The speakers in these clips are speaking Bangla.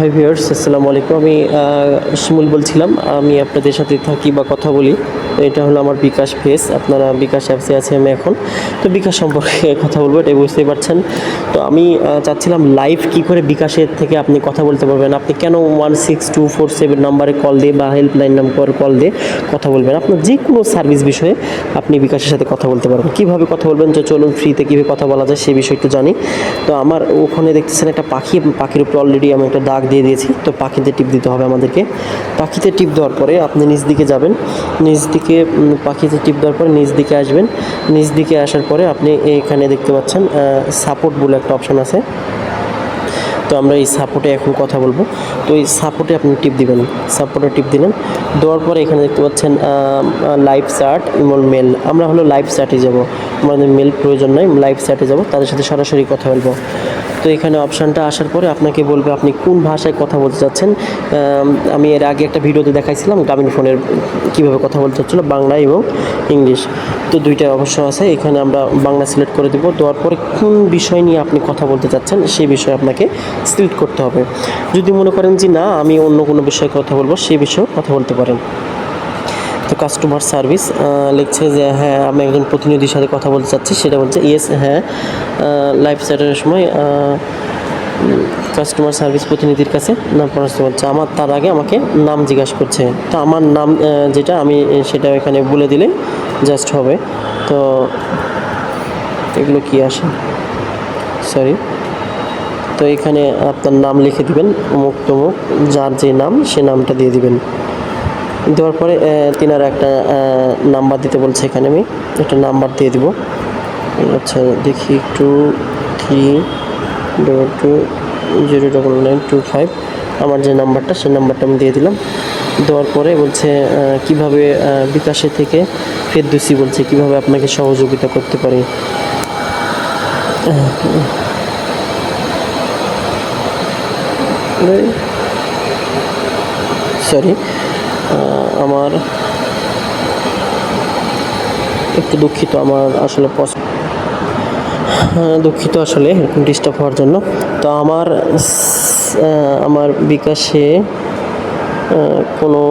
হাই ভিউয়ার্স আসসালামু আলাইকুম আমি সুমুল বলছিলাম। আমি আপনাদের সাথে থাকি বা কথা বলি। এটা হলো আমার বিকাশ ফেস আপনারা বিকাশ অ্যাপসে আছে আমি এখন। তো বিকাশ সম্পর্কে কথা বলব এটা বুঝতেই পারছেন। তো আমি চাচ্ছিলাম লাইভ কি করে বিকাশের থেকে আপনি কথা বলতে পারবেন। আপনি কেন one six two four seven নাম্বারে কল দিয়ে বা হেল্পলাইন নাম্বার কল দিয়ে কথা বলবেন? আপনার যে কোনো সার্ভিস বিষয়ে আপনি বিকাশের সাথে কথা বলতে পারবেন। কীভাবে কথা বলবেন? যে চলুন ফ্রিতে কীভাবে কথা বলা যায়, সেই বিষয়ে একটু জানি। তো আমার ওখানে দেখতেছেন একটা পাখি, পাখির উপরে অলরেডি আমি একটা দাগ দিয়ে দিয়েছি। তো পাখিতে টিপ দিতে হবে আমাদেরকে। পাখিতে টিপ দেওয়ার পরে আপনি নিজ দিকে যাবেন। নিজ দিকে উম, পাখিতে টিপ দেওয়ার পরে নিচ দিকে আসবেন। নিচ দিকে আসার পরে আপনি এখানে দেখতে পাচ্ছেন সাপোর্ট বলে একটা অপশন আছে। তো আমরা এই সাপোর্টে এখন কথা বলব। তো এই সাপোর্টে আপনি টিপ দিবেন সাপোর্টে টিপ দিলেন। দেওয়ার পরে এখানে দেখতে পাচ্ছেন লাইভ চার্ট ইমন মেল আমরা হলো লাইভ চার্টে যাব। আমাদের মেল প্রয়োজন নাই লাইভ চার্টে যাব। তাদের সাথে সরাসরি কথা বলব। তো এখানে অপশানটা আসার পরে আপনাকে বলবে আপনি কোন ভাষায় কথা বলতে চাচ্ছেন। আমি এর আগে একটা ভিডিওতে দেখাইছিলাম গ্রামীণ ফোনের কীভাবে কথা বলতে হচ্ছিল বাংলা এবং ইংলিশ। তো দুইটা অবশ্য আছে, এখানে আমরা বাংলা সিলেক্ট করে দেবো। দেওয়ার পরে কোন বিষয় নিয়ে আপনি কথা বলতে চাচ্ছেন সেই বিষয়ে আপনাকে সিলেক্ট করতে হবে। যদি মনে করেন যে না, আমি অন্য কোনো বিষয়ে কথা বলব সেই বিষয়েও কথা বলতে পারেন। তো কাস্টমার সার্ভিস লিখছে যে হ্যাঁ আমি একজন প্রতিনিধির সাথে কথা বলতে চাচ্ছি। সেটা বলছে ইয়েস হ্যাঁ। লাইভ চ্যাটের সময় কাস্টমার সার্ভিস প্রতিনিধির কাছে নাম প্রশ্ন করছে। আমার, তার আগে আমাকে নাম জিজ্ঞাসা করছে। তো আমার নাম যেটা, আমি সেটা এখানে বলে দিলে জাস্ট হবে। তো এগুলো কি আসে? সরি তো এখানে আপনার নাম লিখে দিবেন অমুক তমুক যার যে নাম, সে নামটা দিয়ে দিবেন। দেওয়ার পরে তিনারা একটা নাম্বার দিতে বলছে এখানে আমি একটা নাম্বার দিয়ে দিব আচ্ছা দেখি two three double two zero double nine two five আমার যে নাম্বারটা সেই নাম্বারটা আমি দিয়ে দিলাম দেওয়ার পরে বলছে কীভাবে বিকাশে থেকে ফেরদুসি বলছে কীভাবে আপনাকে সহযোগিতা করতে পারি সরি আমার একটু দুঃখিত আমার আসলে পছ হ্যাঁ, দুঃখিত আসলে এরকম ডিস্টার্ব হওয়ার জন্য। তো আমার আমার বিকাশে কোনো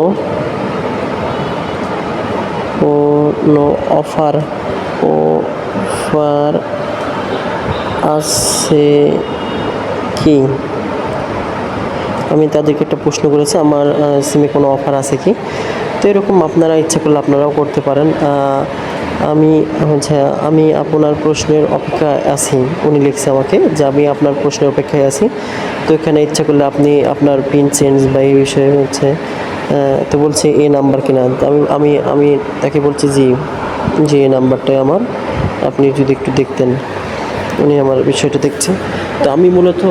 কোনো অফার অফার আছে কি? আমি তাদেরকে একটা প্রশ্ন করেছি, আমার সিমে কোনো অফার আছে কি? তো এরকম আপনারা ইচ্ছা করলে আপনারাও করতে পারেন। আমি হচ্ছে, আমি আপনার প্রশ্নের অপেক্ষায় আছি, উনি লিখছে আমাকে যে আমি আপনার প্রশ্নের অপেক্ষায় আছি। তো এখানে ইচ্ছা করলে আপনি আপনার পিন চেঞ্জ বা এই বিষয়ে হচ্ছে তো বলছে এ নাম্বার কিনা। আমি আমি আমি তাকে বলছি জি যে এই নাম্বারটাই আমার। আপনি যদি একটু দেখতেন। উনি আমার বিষয়টা দেখছে তো আমি মূলত,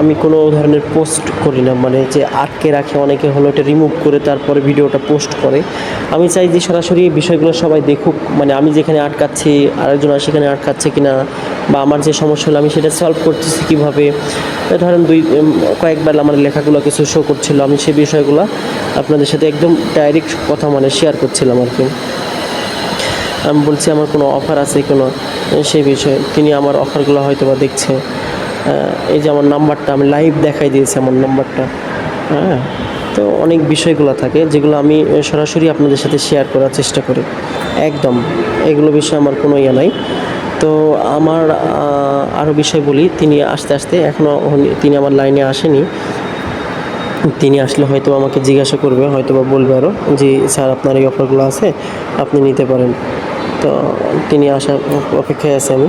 আমি কোনো ধরনের পোস্ট করি না মানে যে আটকে রাখে, অনেকে হলো এটা রিমুভ করে তারপরে ভিডিওটা পোস্ট করে। আমি চাই যে সরাসরি এই বিষয়গুলো সবাই দেখুক মানে আমি যেখানে আটকাচ্ছি, আরেকজন আর সেখানে আটকাচ্ছে কিনা, বা আমার যে সমস্যা হলো আমি সেটা সলভ করতেছি কীভাবে। ধরেন দুই কয়েকবার আমার লেখাগুলো কিছু শো করছিল, আমি সেই বিষয়গুলো আপনাদের সাথে একদম ডাইরেক্ট কথা মানে শেয়ার করছিলাম আর কি। আমি বলছি, আমার কোনো অফার আছে কোনো? সেই বিষয়ে তিনি আমার অফারগুলো হয়তো বা দেখছে এই যে আমার নাম্বারটা, আমি লাইভ দেখাই দিয়েছি আমার নাম্বারটা। হ্যাঁ তো অনেক বিষয়গুলো থাকে যেগুলো আমি সরাসরি আপনাদের সাথে শেয়ার করার চেষ্টা করি। একদম, এগুলো বিষয়ে আমার কোনো ইয়ে নাই। তো আমার আরও বিষয় বলি, তিনি আস্তে আস্তে এখনও তিনি আমার লাইনে আসেনি। তিনি আসলে হয়তো আমাকে জিজ্ঞাসা করবে হয়তো বা বলবে আরও যে, স্যার, আপনার এই অফারগুলো আছে, আপনি নিতে পারেন। তো তিনি আসার অপেক্ষায় আছে আমি।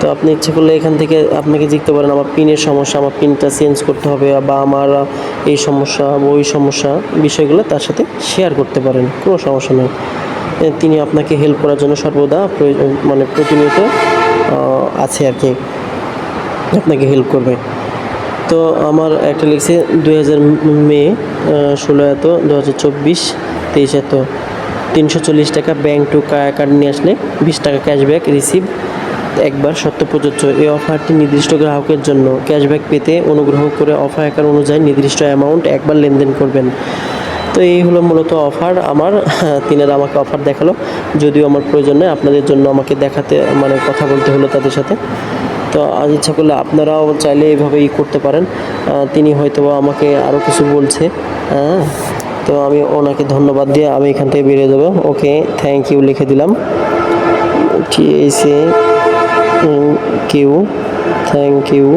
তো আপনি ইচ্ছে করলে এখান থেকে আপনাকে জিততে পারেন। আমার পিনের সমস্যা, আমার পিনটা চেঞ্জ করতে হবে বা আমার এই সমস্যা, ওই সমস্যা বিষয়গুলো তার সাথে শেয়ার করতে পারেন। কোনো সমস্যা নেই। তিনি আপনাকে হেল্প করার জন্য সর্বদা মানে প্রতিনিয়ত আছে আর কি। আপনাকে হেল্প করবে। তো আমার একটা লিখছে, দুই হাজার মে ষোলো এত দু হাজার চব্বিশ, তেইশ এত। তিনশো চল্লিশ টাকা ব্যাংক টু কার্ড নিয়ে আসলে বিশ টাকা ক্যাশব্যাক রিসিভ একবার সত্য প্রযোজ্য, এই অফারটি নির্দিষ্ট গ্রাহকের জন্য। ক্যাশব্যাক পেতে অনুগ্রহ করে অফার আকার অনুযায়ী নির্দিষ্ট অ্যামাউন্ট একবার লেনদেন করবেন। তো এই হলো মূলত অফার আমার, তিনারা আমাকে অফার দেখাল। যদিও আমার প্রয়োজন নেই, আপনাদের জন্য আমাকে দেখাতে মানে কথা বলতে হলো তাদের সাথে। তো আজ ইচ্ছা করলে আপনারাও চাইলে এইভাবেই করতে পারেন। তিনি হয়তো আমাকে আরও কিছু বলছে। হ্যাঁ তো আমি ওনাকে ধন্যবাদ দিয়ে আমি এখান থেকে বেরিয়ে দেবো ওকে থ্যাংক ইউ লিখে দিলাম। আছে Q thank you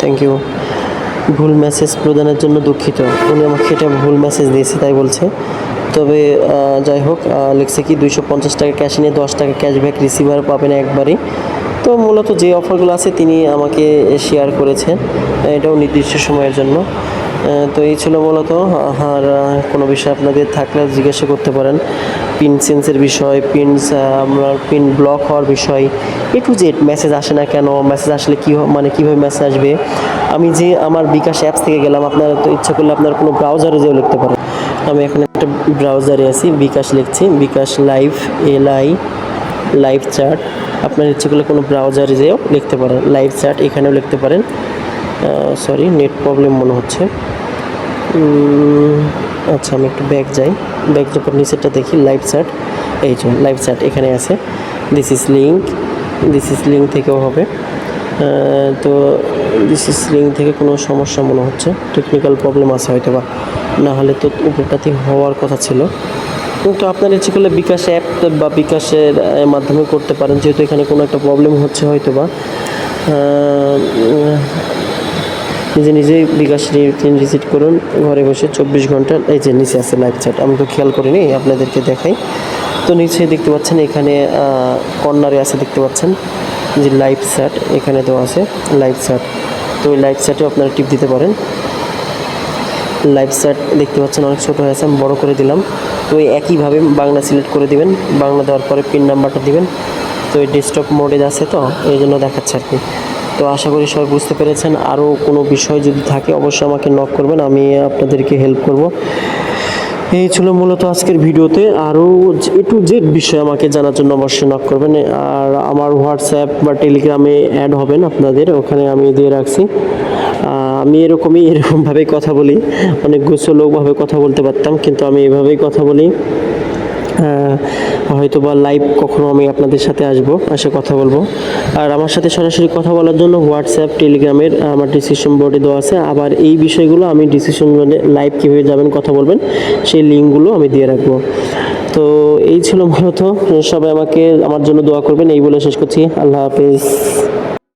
thank you ভুল মেসেজ প্রদানের জন্য দুঃখিত। উনি আমাকে এটা ভুল মেসেজ দিয়েছে, তাই বলছে। তবে যাই হোক লিখছে কি, দুইশো পঞ্চাশ টাকা ক্যাশ নিয়ে দশ টাকা ক্যাশব্যাক রিসিভার পাবেন একবারই। তো মূলত যে অফারগুলো আছে তিনি আমাকে শেয়ার করেছেন, এটাও নির্দিষ্ট সময়ের জন্য। তো এই ছিল মূলত, আর কোনো বিষয় আপনাদের থাকলে জিজ্ঞাসা করতে পারেন। পিন সেন্সের বিষয় পিন আপনার পিন ব্লক হওয়ার বিষয়, এ টু জেড মেসেজ আসে না কেন মেসেজ আসলে কী মানে কীভাবে মেসেজ আসবে? আমি যে আমার বিকাশ অ্যাপস থেকে গেলাম, আপনারা তো ইচ্ছা করলে আপনার কোনো ব্রাউজারে যেও লিখতে পারেন। আমি এখন একটা ব্রাউজারে আছি, বিকাশ লিখছি, bKash live L I live chat আপনার ইচ্ছে করলে কোনো ব্রাউজারে যেও লিখতে পারেন। লাইভ চ্যাট এখানেও লিখতে পারেন। সরি নেট প্রবলেম মনে হচ্ছে। আচ্ছা আমি একটু ব্যাক যাই। ব্যাক যখন নিচেরটা দেখি। লাইভ চ্যাট এই যে লাইভ চ্যাট এখানে আছে। This is link this is link থেকেও হবে। তো দিস ইজ লিঙ্ক থেকে কোনো সমস্যা মনে হচ্ছে। টেকনিক্যাল প্রবলেম আছে হয়তো বা না হলে তো উপরটাতে হওয়ার কথা ছিল। কিন্তু আপনার ইচ্ছে করলে বিকাশ অ্যাপ বা বিকাশের মাধ্যমে করতে পারেন। যেহেতু এখানে কোনো একটা প্রবলেম হচ্ছে হয়তো বা নিজে নিজেই বিকাশ ভিজিট করুন, ঘরে বসে চব্বিশ ঘণ্টা। এই যে নিচে আছে লাইভ চ্যাট আমি তো খেয়াল করিনি, আপনাদেরকে দেখাই। তো নিচে দেখতে পাচ্ছেন, এখানে কর্নারে আছে দেখতে পাচ্ছেন, যে লাইভ চ্যাট এখানে দেওয়া আছে লাইভ চ্যাট তো ওই লাইভ চ্যাটে আপনারা টিপ দিতে পারেন। লাইভ চ্যাট দেখতে পাচ্ছেন, অনেক ছোটো হয়েছে আমি বড়ো করে দিলাম। তো একইভাবে বাংলা সিলেক্ট করে দিবেন, বাংলা দেওয়ার পরে পিন নাম্বারটা দিবেন। তো এই ডেস্কটপ মোডে আছে তো, এই জন্য দেখাচ্ছে আর কি। তো আশা করি সবাই বুঝতে পেরেছেন। আরও কোনো বিষয় যদি থাকে, অবশ্যই আমাকে নক করবেন, আমি আপনাদেরকে হেল্প করব। এই ছিল মূলত আজকের ভিডিওতে। আরও এ টু জেড বিষয় আমাকে জানার জন্য অবশ্যই নক করবেন। আর আমার হোয়াটসঅ্যাপ বা টেলিগ্রামে অ্যাড হবেন আপনাদের, ওখানে আমি দিয়ে রাখছি। আমি এরকমই, এরকমভাবেই কথা বলি। অনেক গুছলোকভাবে কথা বলতে পারতাম, কিন্তু আমি এভাবেই কথা বলি। হয়তো বা লাইভ কখনো আমি আপনাদের সাথে আসব, এসে কথা বলব। আর আমার সাথে সরাসরি কথা বলার জন্য হোয়াটসঅ্যাপ টেলিগ্রামের আমার ডিসিশন বোর্ডে দেওয়া আছে। আবার এই বিষয়গুলো আমি ডিসিশন বোর্ডে লাইভ কীভাবে যাবেন কথা বলবেন, সেই লিঙ্কগুলো আমি দিয়ে রাখব। তো এই ছিল মূলত, সবাই আমাকে, আমার জন্য দোয়া করবেন, এই বলে শেষ করছি। আল্লাহ হাফেজ।